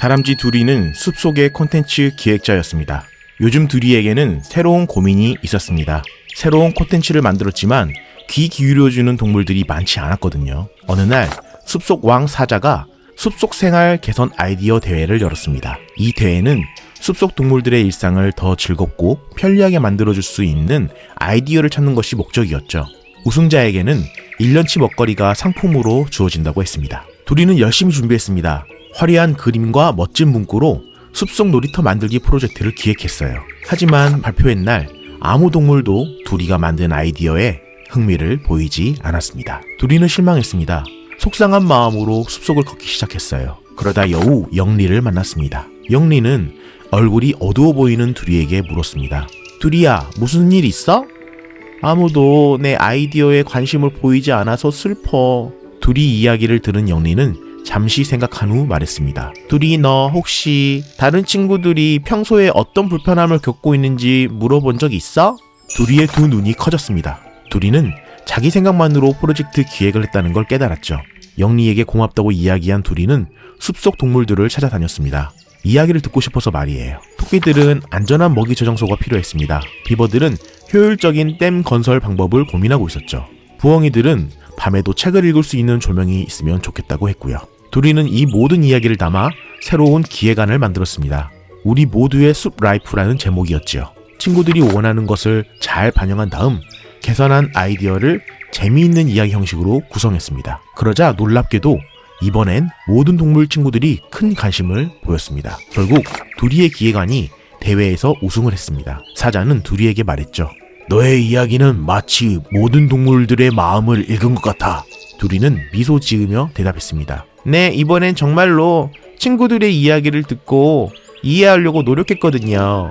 다람쥐 두리는 숲속의 콘텐츠 기획자였습니다. 요즘 두리에게는 새로운 고민이 있었습니다. 새로운 콘텐츠를 만들었지만 귀 기울여주는 동물들이 많지 않았거든요. 어느 날 숲속 왕 사자가 숲속 생활 개선 아이디어 대회를 열었습니다. 이 대회는 숲속 동물들의 일상을 더 즐겁고 편리하게 만들어줄 수 있는 아이디어를 찾는 것이 목적이었죠. 우승자에게는 1년치 먹거리가 상품으로 주어진다고 했습니다. 두리는 열심히 준비했습니다. 화려한 그림과 멋진 문구로 숲속 놀이터 만들기 프로젝트를 기획했어요. 하지만 발표회 날 아무 동물도 두리가 만든 아이디어에 흥미를 보이지 않았습니다. 두리는 실망했습니다. 속상한 마음으로 숲속을 걷기 시작했어요. 그러다 여우 영리를 만났습니다. 영리는 얼굴이 어두워 보이는 두리에게 물었습니다. 두리야, 무슨 일 있어? 아무도 내 아이디어에 관심을 보이지 않아서 슬퍼. 두리 이야기를 들은 영리는 잠시 생각한 후 말했습니다. 두리 너 혹시 다른 친구들이 평소에 어떤 불편함을 겪고 있는지 물어본 적 있어? 두리의 두 눈이 커졌습니다. 두리는 자기 생각만으로 프로젝트 기획을 했다는 걸 깨달았죠. 영리에게 고맙다고 이야기한 두리는 숲속 동물들을 찾아다녔습니다. 이야기를 듣고 싶어서 말이에요. 토끼들은 안전한 먹이 저장소가 필요했습니다. 비버들은 효율적인 댐 건설 방법을 고민하고 있었죠. 부엉이들은 밤에도 책을 읽을 수 있는 조명이 있으면 좋겠다고 했고요. 두리는 이 모든 이야기를 담아 새로운 기획안을 만들었습니다. 우리 모두의 숲 라이프라는 제목이었지요. 친구들이 원하는 것을 잘 반영한 다음 개선한 아이디어를 재미있는 이야기 형식으로 구성했습니다. 그러자 놀랍게도 이번엔 모든 동물 친구들이 큰 관심을 보였습니다. 결국 두리의 기획안이 대회에서 우승을 했습니다. 사자는 두리에게 말했죠. 너의 이야기는 마치 모든 동물들의 마음을 읽은 것 같아. 두리는 미소 지으며 대답했습니다. 네, 이번엔 정말로 친구들의 이야기를 듣고 이해하려고 노력했거든요.